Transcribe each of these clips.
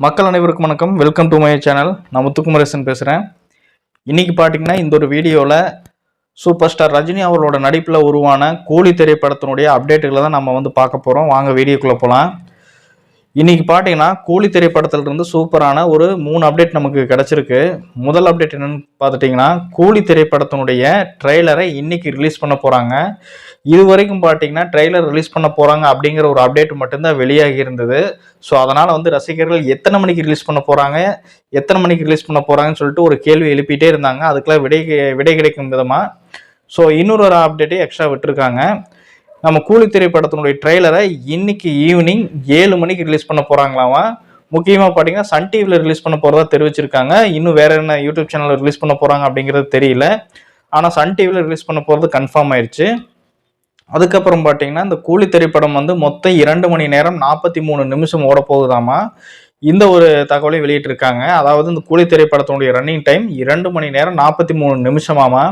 மக்கள் அனைவருக்கும் வணக்கம். வெல்கம் டு மை சேனல் நான் முத்துக்குமரேசன் பேசுகிறேன் இன்றைக்கி பார்த்தீங்கன்னா இந்த ஒரு வீடியோவில் சூப்பர் ஸ்டார் ரஜினி அவர்களோட நடிப்பில் உருவான கூலி திரைப்படத்தினுடைய அப்டேட்டுகளை தான் நம்ம வந்து பார்க்க போகிறோம் வாங்க வீடியோக்குள்ளே போகலாம் இன்னைக்கு பார்த்தீங்கன்னா கூலி திரைப்படத்துல இருந்து சூப்பரான ஒரு மூணு அப்டேட் நமக்கு கிடைச்சிருக்கு. முதல் அப்டேட் என்னன்னு பார்த்துட்டிங்கன்னா கூலி திரைப்படத்தினுடைய ட்ரெய்லரை இன்னைக்கு ரிலீஸ் பண்ண போகிறாங்க இது வரைக்கும் பார்த்தீங்கன்னா ட்ரெய்லர் ரிலீஸ் பண்ண போகிறாங்க அப்படிங்கிற ஒரு அப்டேட் மட்டும்தான் வெளியாகி இருந்தது. ஸோ அதனால் வந்து ரசிகர்கள் எத்தனை மணிக்கு ரிலீஸ் பண்ண போகிறாங்க எத்தனை மணிக்கு ரிலீஸ் பண்ண போகிறாங்கன்னு சொல்லிட்டு ஒரு கேள்வி எழுப்பிட்டே இருந்தாங்க. அதுக்கெல்லாம் விடை விடை கிடைக்கும் விதமாக ஸோ இன்னொரு ஒரு அப்டேட்டே எக்ஸ்ட்ரா விட்டுருக்காங்க. நம்ம கூலி திரைப்படத்தினுடைய ட்ரெய்லரை இன்னைக்கு ஈவினிங் ஏழு மணிக்கு ரிலீஸ் பண்ண போகிறாங்களாமா முக்கியமாக பார்த்தீங்கன்னா சன் டிவியில் ரிலீஸ் பண்ண போகிறதா தெரிவிச்சிருக்காங்க. இன்னும் வேற என்ன யூடியூப் சேனலில் ரிலீஸ் பண்ண போகிறாங்க அப்படிங்கிறது தெரியல. ஆனால் சன் டிவியில் ரிலீஸ் பண்ண போகிறது கன்ஃபார்ம் ஆயிடுச்சு அதுக்கப்புறம் பார்த்தீங்கன்னா இந்த கூலி திரைப்படம் வந்து மொத்தம் இரண்டு மணி நேரம் நாற்பத்தி மூணு நிமிஷம் ஓட போகுதாமா? இந்த ஒரு தகவலை வெளியிட்டிருக்காங்க. அதாவது இந்த கூலி திரைப்படத்தினுடைய ரன்னிங் டைம் இரண்டு மணி நேரம் நாற்பத்தி மூணு நிமிஷமாமா?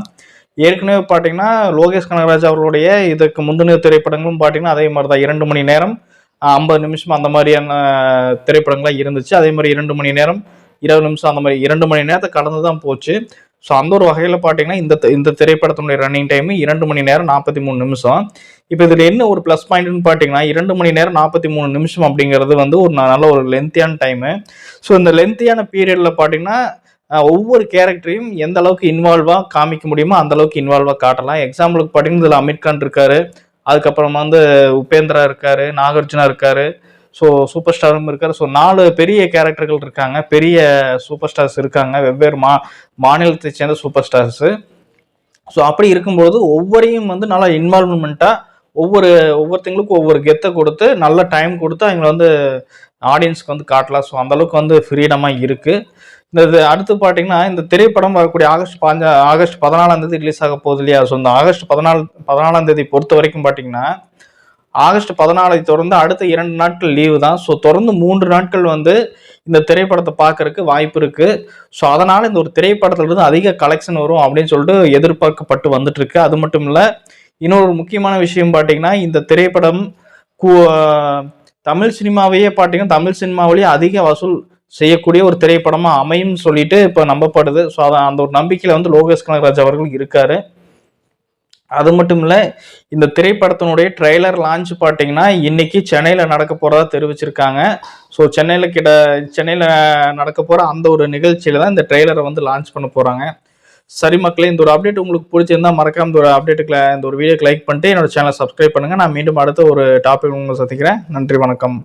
ஏற்கனவே பார்த்தீங்கன்னா லோகேஷ் கனகராஜ் அவர்களுடைய இதுக்கு முந்தின திரைப்படங்களும் பார்த்தீங்கன்னா அதே மாதிரி தான் இரண்டு மணி நேரம் ஐம்பது நிமிஷம் அந்த மாதிரியான திரைப்படங்களாக இருந்துச்சு. அதே மாதிரி இரண்டு மணி நேரம் இருபது நிமிஷம் அந்த மாதிரி இரண்டு மணி நேரத்தை கடந்து தான் போச்சு. ஸோ அந்த ஒரு வகையில் பார்த்தீங்கன்னா இந்த இந்த திரைப்படத்தினுடைய ரன்னிங் டைம் இரண்டு மணி நேரம் நாற்பத்தி மூணு நிமிஷம். இப்போ இதில் என்ன ஒரு ப்ளஸ் பாயிண்ட்னு பார்த்தீங்கன்னா இரண்டு மணி நேரம் நாற்பத்தி மூணு நிமிஷம் அப்படிங்கிறது வந்து ஒரு நல்ல ஒரு லென்த்தியான டைமு ஸோ இந்த லென்த்தியான பீரியடில் பார்த்தீங்கன்னா ஒவ்வொரு கேரக்டரையும் எந்த அளவுக்கு இன்வால்வாக காமிக்க முடியுமோ அந்த அளவுக்கு இன்வால்வாக காட்டலாம். எக்ஸாம்பிளுக்கு பார்த்தீங்கன்னா இதில் அமீர் இருக்காரு. அதுக்கப்புறமா வந்து உபேந்திரா இருக்காரு நாகார்ஜுனா இருக்காரு. ஸோ சூப்பர் ஸ்டாரும் இருக்காரு. ஸோ நாலு பெரிய கேரக்டர்கள் இருக்காங்க. பெரிய சூப்பர் ஸ்டார்ஸ் இருக்காங்க. வெவ்வேறு மா மாநிலத்தை சேர்ந்த சூப்பர் ஸ்டார்ஸு ஸோ அப்படி இருக்கும்போது ஒவ்வொரையும் வந்து நல்லா இன்வால்வ்மெண்ட்டாக ஒவ்வொரு ஒவ்வொருத்தங்களுக்கும் ஒவ்வொரு கெத்தை கொடுத்து நல்ல டைம் கொடுத்து அவங்கள வந்து ஆடியன்ஸ்க்கு வந்து காட்டலாம். ஸோ அந்தளவுக்கு வந்து ஃப்ரீடமாக இருக்குது இந்த இது அடுத்து பார்த்தீங்கன்னா இந்த திரைப்படம் வரக்கூடிய ஆகஸ்ட் பாஞ்சா ஆகஸ்ட் பதினாலாம் தேதி ரிலீஸ் ஆக போகுது இல்லையா? ஸோ இந்த ஆகஸ்ட் பதினாலு பதினாலாம் தேதி பொறுத்த வரைக்கும் பார்த்தீங்கன்னா ஆகஸ்ட் பதினாலை தொடர்ந்து அடுத்த இரண்டு நாட்கள் லீவு தான். ஸோ தொடர்ந்து மூன்று நாட்கள் வந்து இந்த திரைப்படத்தை பார்க்கறதுக்கு வாய்ப்பு இருக்கு. ஸோ அதனால இந்த ஒரு திரைப்படத்துல இருந்து அதிக கலெக்ஷன் வரும் அப்படின்னு சொல்லிட்டு எதிர்பார்க்கப்பட்டு வந்துட்டு இருக்கு அது மட்டும் இல்லை இன்னொரு முக்கியமான விஷயம் பார்த்தீங்கன்னா இந்த திரைப்படம் கூ தமிழ் சினிமாவையே பார்த்தீங்கன்னா தமிழ் சினிமாவிலேயே அதிக வசூல் செய்யக்கூடிய ஒரு திரைப்படமாக அமையும் சொல்லிட்டு இப்போ நம்பப்படுது. ஸோ அதான் அந்த ஒரு நம்பிக்கையில் வந்து லோகேஷ் கனகராஜ் அவர்கள் இருக்காரு. அது மட்டும் இல்லை இந்த திரைப்படத்தினுடைய ட்ரெய்லர் லான்ச் பார்த்தீங்கன்னா இன்னைக்கு சென்னையில் நடக்க போகிறதா தெரிவிச்சிருக்காங்க. ஸோ சென்னையில் கிட்ட சென்னையில் நடக்க போகிற அந்த ஒரு நிகழ்ச்சியில் தான் இந்த ட்ரெய்லரை வந்து லான்ச் பண்ண போகிறாங்க சரி மக்களே இந்த ஒரு அப்டேட் உங்களுக்கு பிடிச்சிருந்தா மறக்காம இந்த ஒரு அப்டேட்டுக்கு இந்த ஒரு வீடியோக்கு லைக் பண்ணிட்டு என்னோட சேனலை சப்ஸ்கிரைப் பண்ணுங்கள் நான் மீண்டும் அடுத்த ஒரு டாபிக் உங்களை சந்திக்கிறேன். நன்றி வணக்கம்.